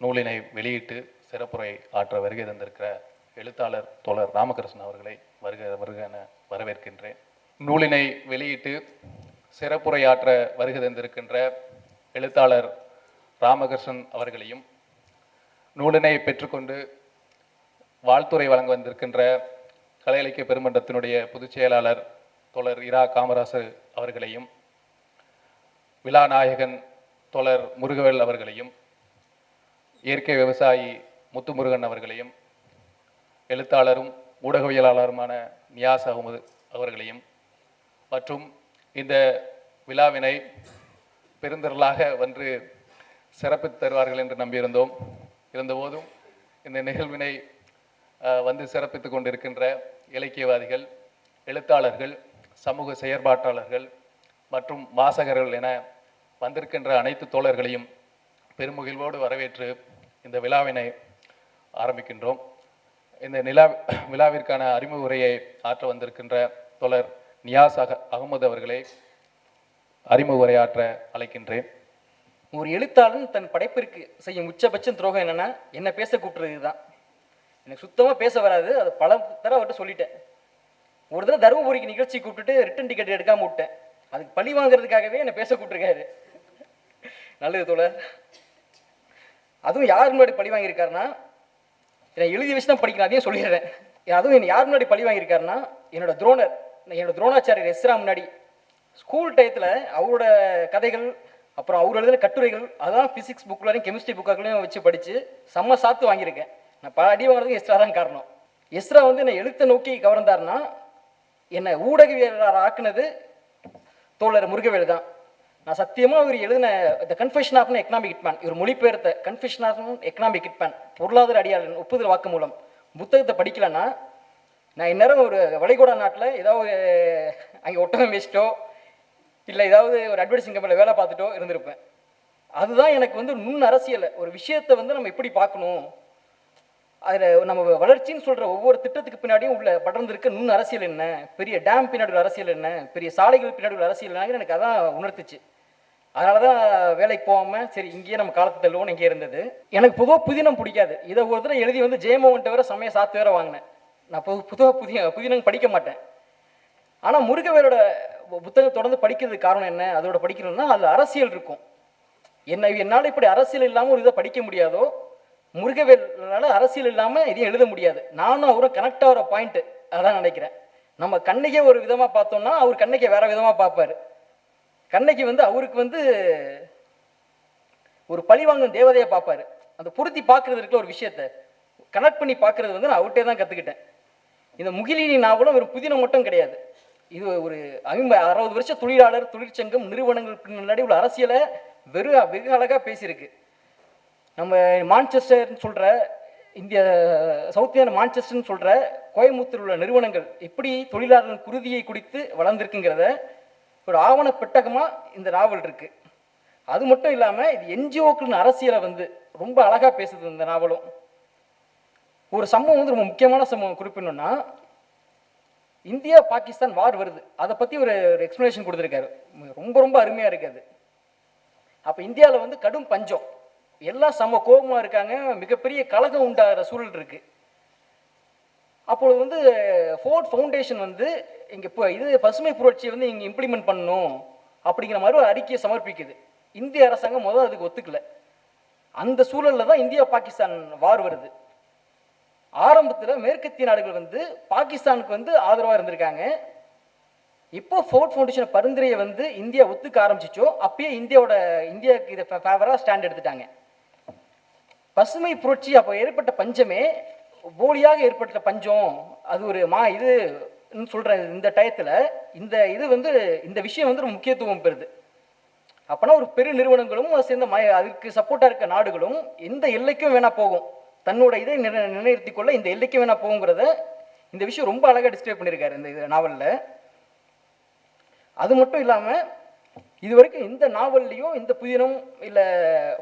நூலினை வெளியிட்டு சிறப்புரை ஆற்ற வருகை தந்திருக்கிற எழுத்தாளர் தோழர் ராமகிருஷ்ணன் அவர்களை வருக வருக என வரவேற்கின்றேன். நூலினை வெளியிட்டு சிறப்புரையாற்ற வருகை தந்திருக்கின்ற எழுத்தாளர் ராமகிருஷ்ணன் அவர்களையும் நூலினை பெற்றுக்கொண்டு வாழ்த்துறை வழங்க வந்திருக்கின்ற கலை இலக்கிய பெருமன்றத்தினுடைய பொதுச் செயலாளர் தோழர் இரா காமராசு அவர்களையும் விழாநாயகன் தோழர் முருகவேல் அவர்களையும் இயற்கை விவசாயி முத்துமுருகன் அவர்களையும் எழுத்தாளரும் ஊடகவியலாளருமான நியாஸ் அகமது அவர்களையும் மற்றும் இந்த விழாவினை பெருந்திரளாக வந்து சிறப்பு தருவார்கள் என்று நம்பியிருந்தோம். இருந்தபோதும் இந்த நிகழ்வினை வந்து சிறப்பித்து கொண்டிருக்கின்ற இலக்கியவாதிகள் எழுத்தாளர்கள் சமூக செயற்பாட்டாளர்கள் மற்றும் வாசகர்கள் என வந்திருக்கின்ற அனைத்து தோழர்களையும் பெருமகிழ்வோடு வரவேற்று இந்த விழாவினை ஆரம்பிக்கின்றோம். இந்த நிலா விழாவிற்கான அறிமுக உரையை ஆற்ற வந்திருக்கின்ற தொடர் நியாஸ் அக அகமது அவர்களை அறிமுக உரையாற்ற அழைக்கின்றேன். ஒரு எழுத்தாளன் தன் படைப்பிற்கு செய்யும் உச்சபட்சம் துரோகம் என்னன்னா என்ன பேச கூப்பிட்றது தான் எனக்கு சுத்தமாக பேச வராது அதை பல தடவை அவர்கிட்ட சொல்லிட்டேன். ஒரு தடவை தருமபுரிக்கு நிகழ்ச்சி கூப்பிட்டுட்டு ரிட்டன் டிக்கெட் எடுக்காமல் விட்டேன். அதுக்கு பழி வாங்குறதுக்காகவே என்னை பேச கூப்பிட்டுருக்காரு. நல்லது தோழர். அதுவும் யார் முன்னாடி பழி வாங்கியிருக்காருன்னா என்னை எழுதி வச்சு தான் படிக்கிறேன் அதையும் சொல்லிடுறேன். அதுவும் என்னை யார் முன்னாடி பழி வாங்கியிருக்காருன்னா என்னோட துரோணர் என்னோட துரோணாச்சாரியர் எஸ்ரா முன்னாடி. ஸ்கூல் டயத்தில் அவரோட கதைகள் அப்புறம் அவர் எழுதின கட்டுரைகள் அதான் ஃபிசிக்ஸ் புக்லையும் கெமிஸ்ட்ரி புக்காக்களையும் வச்சு படித்து செம்ம சாத்து வாங்கியிருக்கேன். நான் பல அடி வாங்குறதுக்கு எஸ்ரா தான் காரணம். எஸ்ரா வந்து என்னை எழுத்தை நோக்கி கவர்ந்தாருன்னா என்னை ஊடகவியலாளர் ஆக்குனது தோழர் முருகவேல் தான். நான் சத்தியமாக இவர் எழுதின the confession of economic hitman இவர் மொழிபெயர்த்த கன்ஃபெஷன் ஆஃப் எக்கனாமிக் ஹிட்மேன் பொருளாதார அடியாளன் ஒப்புதல் வாக்கு மூலம் புத்தகத்தை படிக்கலைன்னா நான் இந்நேரம் ஒரு வளைகுடா நாட்டில் ஏதாவது அங்கே ஒட்டகம் வச்சிட்டோ இல்லை ஏதாவது ஒரு அட்வர்டைசிங் கம்பெனியில் வேலை பார்த்துட்டோ இருந்திருப்பேன். அதுதான் எனக்கு வந்து நுண் அரசியல் ஒரு விஷயத்தை வந்து நம்ம எப்படி பார்க்கணும்? அதில் நம்ம வளர்ச்சின்னு சொல்கிற ஒவ்வொரு திட்டத்துக்கு பின்னாடியும் உள்ள படர்ந்திருக்க நுண் அரசியல் என்ன? பெரிய டேம் பின்னாடி உள்ள அரசியல் என்ன? பெரிய சாலைகள் பின்னாடி உள்ள அரசியல் என்னங்கிற எனக்கு அதான் உணர்த்துச்சு. அதனால தான் வேலைக்கு போகாமல் சரி இங்கேயே நம்ம காலத்து தள்ளுவோம்னு இங்கே இருந்தது. எனக்கு பொதுவாக புதினம் பிடிக்காது. இதை ஒரு தடவை எழுதி வந்து ஜெயமோகன் தவிர சமய சாத்து வேற வாங்கினேன். நான் பொது புதுவாக புதிய புதினம் படிக்க மாட்டேன். ஆனால் முருகவேலோட புத்தகம் தொடர்ந்து படிக்கிறதுக்கு காரணம் என்ன? அதோட படிக்கணும்னா அதில் அரசியல் இருக்கும். என்ன என்னால் இப்படி அரசியல் இல்லாமல் ஒரு இதை படிக்க முடியாதோ முருகவேலால் அரசியல் இல்லாமல் இதையும் எழுத முடியாது. நானும் அவரும் கனெக்ட் ஆகிற பாயிண்ட்டு அதான் நினைக்கிறேன். நம்ம கண்ணகியை ஒரு விதமாக பார்த்தோம்னா அவர் கண்ணகியை வேற விதமாக பார்ப்பார். கண்ணகி வந்து அவருக்கு வந்து ஒரு பழி வாங்கும் தேவதையை பார்ப்பாரு. அந்த பொருத்தி பார்க்கறது இருக்கிற ஒரு விஷயத்த. கனெக்ட் பண்ணி பார்க்கறது வந்து நான் அவர்கிட்டே தான் கற்றுக்கிட்டேன் இந்த முகிலினி நாவலும் ஒரு புதினம் மட்டும் கிடையாது. இது ஒரு ஐம்ப அறுபது வருஷம் தொழிலாளர் தொழிற்சங்கம் நிறுவனங்களுக்கு முன்னாடி உள்ள அரசியலை வெறு வெகு அழகாக பேசியிருக்கு. நம்ம மான்செஸ்டர்னு சொல்கிற இந்திய சவுத் இந்தியா மான்செஸ்டர்னு சொல்கிற கோயம்புத்தூர் உள்ள நிறுவனங்கள் எப்படி தொழிலாளர்கள் குருதியை குடித்து வளர்ந்துருக்குங்கிறத ஒரு ஆவண பெட்டகமாக இந்த நாவல் இருக்குது அது மட்டும் இல்லாமல் இது என்ஜிஓக்களின் அரசியலை வந்து ரொம்ப அழகாக பேசுது இந்த நாவலும். ஒரு சம்பவம் வந்து ரொம்ப முக்கியமான சம்பவம் குறிப்பிடணும்னா இந்தியா பாகிஸ்தான் வார் வருது. அதை பற்றி ஒரு ஒரு எக்ஸ்ப்ளனேஷன் கொடுத்துருக்காரு. ரொம்ப ரொம்ப அருமையாக இருக்குது அப்போ இந்தியாவில் வந்து கடும் பஞ்சம். எல்லாம் செம்ம கோபமாக இருக்காங்க. மிகப்பெரிய கலகம் உண்டாகிற சூழல் இருக்குது அப்பொழுது வந்து ஃபோர்ட் ஃபவுண்டேஷன் வந்து இங்கே இப்போ இது பசுமை புரட்சியை வந்து இங்கே இம்ப்ளிமெண்ட் பண்ணணும் அப்படிங்கிற மாதிரி ஒரு அறிக்கையை சமர்ப்பிக்குது. இந்திய அரசாங்கம் முதல் அதுக்கு ஒத்துக்கல. அந்த சூழலில் தான் இந்தியா பாகிஸ்தான் வார் வருது. ஆரம்பத்தில் மேற்கத்திய நாடுகள் வந்து பாகிஸ்தானுக்கு வந்து ஆதரவாக இருந்திருக்காங்க. இப்போ ஃபோர்ட் ஃபவுண்டேஷன் பரிந்துரையை வந்து இந்தியா ஒத்துக்க ஆரம்பிச்சிச்சோ அப்பயே இந்தியாவோட இந்தியாவுக்கு இதை ஃபேவராக ஸ்டாண்ட் எடுத்துட்டாங்க. பசுமை புரட்சி அப்போ ஏற்பட்ட பஞ்சமே போலியாக ஏற்பட்ட பஞ்சம். அது ஒரு மா இது சொல்கிற இந்த டயத்தில். இந்த இது வந்து இந்த விஷயம் வந்து ஒரு முக்கியத்துவம் பெறுது. அப்போனா ஒரு பெரு நிறுவனங்களும் அதை சேர்ந்த மய அதுக்கு சப்போர்ட்டாக இருக்க நாடுகளும் எந்த எல்லைக்கும் வேணா போகும். தன்னோட இதை நிர நிலைநிறுத்திக் கொள்ள இந்த எல்லைக்கும் வேணா போகுங்கிறத இந்த விஷயம் ரொம்ப அழகாக டிஸ்கிரைப் பண்ணியிருக்காரு இந்த இது நாவலில். அது மட்டும் இல்லாமல் இது வரைக்கும் இந்த நாவல்லையும் இந்த புதினம் இல்லை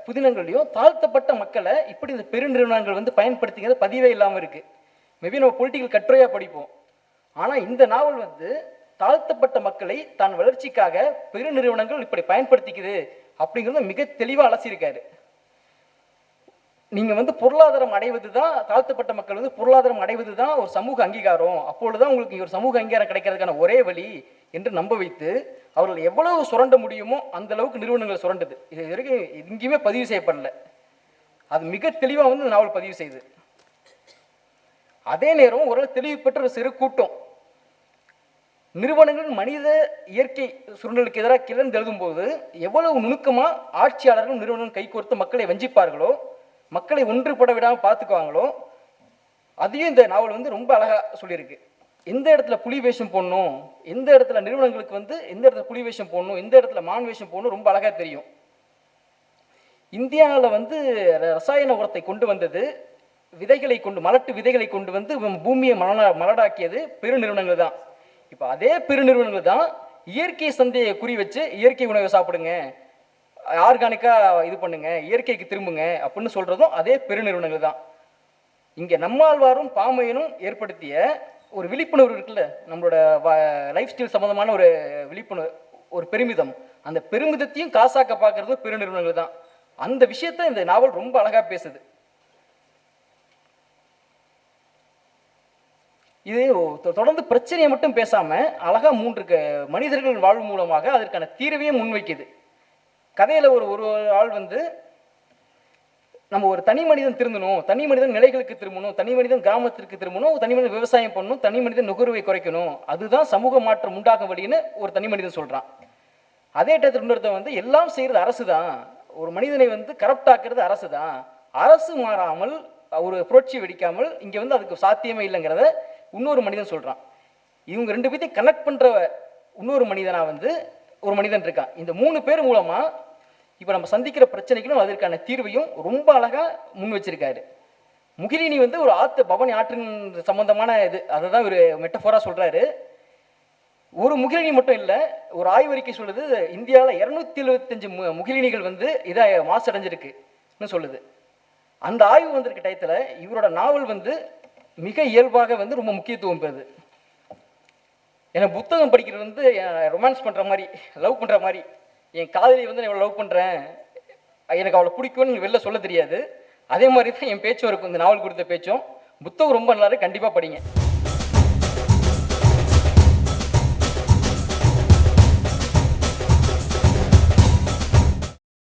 புதினங்கள்லையும் தாழ்த்தப்பட்ட மக்களை இப்படி இந்த பெருநிறுவனங்கள் வந்து பயன்படுத்திக்கிறது பதிவே இல்லாமல் இருக்குது மேபி நம்ம பொலிட்டிக்கல் கட்டுரையாக படிப்போம். ஆனால் இந்த நாவல் வந்து தாழ்த்தப்பட்ட மக்களை தான் வளர்ச்சிக்காக பெருநிறுவனங்கள் இப்படி பயன்படுத்திக்குது அப்படிங்கிறத மிக தெளிவாக அலசியிருக்காரு. நீங்கள் வந்து பொருளாதாரம் அடைவது தான் தாழ்த்தப்பட்ட மக்கள் வந்து பொருளாதாரம் அடைவது தான் ஒரு சமூக அங்கீகாரம். அப்பொழுதுதான் உங்களுக்கு ஒரு சமூக அங்கீகாரம் கிடைக்கிறதுக்கான ஒரே வழி என்று நம்ப வைத்து அவர்கள் எவ்வளவு சுரண்ட முடியுமோ அந்த அளவுக்கு நிறுவனங்கள் சுரண்டுது. இது வரைக்கும் எங்கேயுமே பதிவு செய்யப்படல. அது மிக தெளிவாக வந்து நாவல் பதிவு செய்யுது அதே நேரம் ஒரு தெளிவு பெற்ற ஒரு சிறு கூட்டம். நிறுவனங்கள் மனித இயற்கை சுருண்டலுக்கு எதிராக கிளர்ந்து எழுதும்போது எவ்வளவு நுணுக்கமாக ஆட்சியாளர்கள் நிறுவனம் கைகோர்த்து மக்களை வஞ்சிப்பார்களோ மக்களை ஒன்றுபட விடாமல் பார்த்துக்குவாங்களோ அதையும் இந்த நாவல் வந்து ரொம்ப அழகாக சொல்லியிருக்கு. எந்த இடத்துல புலி வேஷம் போடணும் எந்த இடத்துல நிறுவனங்களுக்கு வந்து எந்த இடத்துல புலி வேஷம் போடணும் எந்த இடத்துல மான் வேஷம் போடணும் ரொம்ப அழகாக தெரியும். இந்தியாவில் வந்து ரசாயன உரத்தை கொண்டு வந்தது விதைகளை கொண்டு மலட்டு விதைகளை கொண்டு வந்து பூமியை மலனா மலடாக்கியது பெருநிறுவனங்கள் தான். இப்போ அதே பெருநிறுவனங்கள் தான் இயற்கை சந்தையை குறி வச்சு இயற்கை உணவை சாப்பிடுங்க. ஆர்கானிக்காக இது பண்ணுங்க இயற்கைக்கு திரும்புங்க அப்படின்னு சொல்கிறதும் அதே பெருநிறுவனங்கள் தான். இங்கே நம்மாழ்வாரும் பாமையனும் ஏற்படுத்திய ஒரு விழிப்புணர்வு இருக்குல்ல நம்மளோட லைஃப் ஸ்டைல் சம்மந்தமான ஒரு விழிப்புணர்வு ஒரு பெருமிதம். அந்த பெருமிதத்தையும் காசாக்க பார்க்கறது பெருநிறுவனங்கள் தான். அந்த விஷயத்தை இந்த நாவல் ரொம்ப அழகாக பேசுது. இது தொ- தொடர்ந்து பிரச்சனையை மட்டும் பேசாமல் அழகாக மூன்று மனிதர்களின் மனிதர்கள் வாழ்வு மூலமாக அதற்கான தீர்வையும் முன்வைக்குது. கதையில் ஒரு ஒரு ஆள் வந்து நம்ம ஒரு தனி மனிதன் திருந்தணும் தனி மனிதன் நிலைகளுக்கு திரும்பணும் தனி மனிதன் கிராமத்திற்கு திரும்பணும் தனி மனிதன் விவசாயம் பண்ணணும் தனி மனிதன் நுகர்வை குறைக்கணும். அதுதான் சமூக மாற்றம் உண்டாகும் வழின்னு ஒரு தனி மனிதன் சொல்கிறான் அதே டயத்தில் இன்னொருத்தன் வந்து எல்லாம் செய்கிறது அரசு தான் ஒரு மனிதனை வந்து கரப்டாக்குறது அரசு தான் அரசு மாறாமல் ஒரு புரட்சி வெடிக்காமல் இங்கே வந்து அதுக்கு சாத்தியமே இல்லைங்கிறத இன்னொரு மனிதன் சொல்கிறான் இவங்க ரெண்டு பேர்த்தையும் கனெக்ட் பண்ணுற இன்னொரு மனிதனாக வந்து ஒரு மனிதன் இருக்கான். இந்த மூணு பேர் மூலமாக இப்போ நம்ம சந்திக்கிற பிரச்சனைகளும் அதற்கான தீர்வையும் ரொம்ப அழகாக முன் வச்சிருக்காரு. முகிலினி வந்து ஒரு ஆத்து பவனி ஆற்றின் சம்பந்தமான இது அதை தான் ஒரு மெட்டஃபோராக சொல்கிறாரு ஒரு முகிலினி மட்டும் இல்லை ஒரு ஆய்வறிக்கை சொல்லுது இந்தியாவில் இரநூத்தி எழுபத்தஞ்சு மு முகிலினிகள் வந்து இதாக மாசடைஞ்சிருக்குன்னு சொல்லுது. அந்த ஆய்வு வந்திருக்க டயத்தில் இவரோட நாவல் வந்து மிக இயல்பாக வந்து ரொம்ப முக்கியத்துவம் பெறுது. ஏன்னா புத்தகம் படிக்கிறது வந்து ரொமான்ஸ் பண்ணுற மாதிரி லவ் பண்ணுற மாதிரி என் காதலி வந்து நான் லவ் பண்ணுறேன் எனக்கு அவளை பிடிக்கும்னு வெளில சொல்ல தெரியாது. அதே மாதிரி தான் என் பேச்சும் இருக்கும். இந்த நாவல் கொடுத்த பேச்சும். புத்தகம் ரொம்ப நல்லா கண்டிப்பாக படிங்க.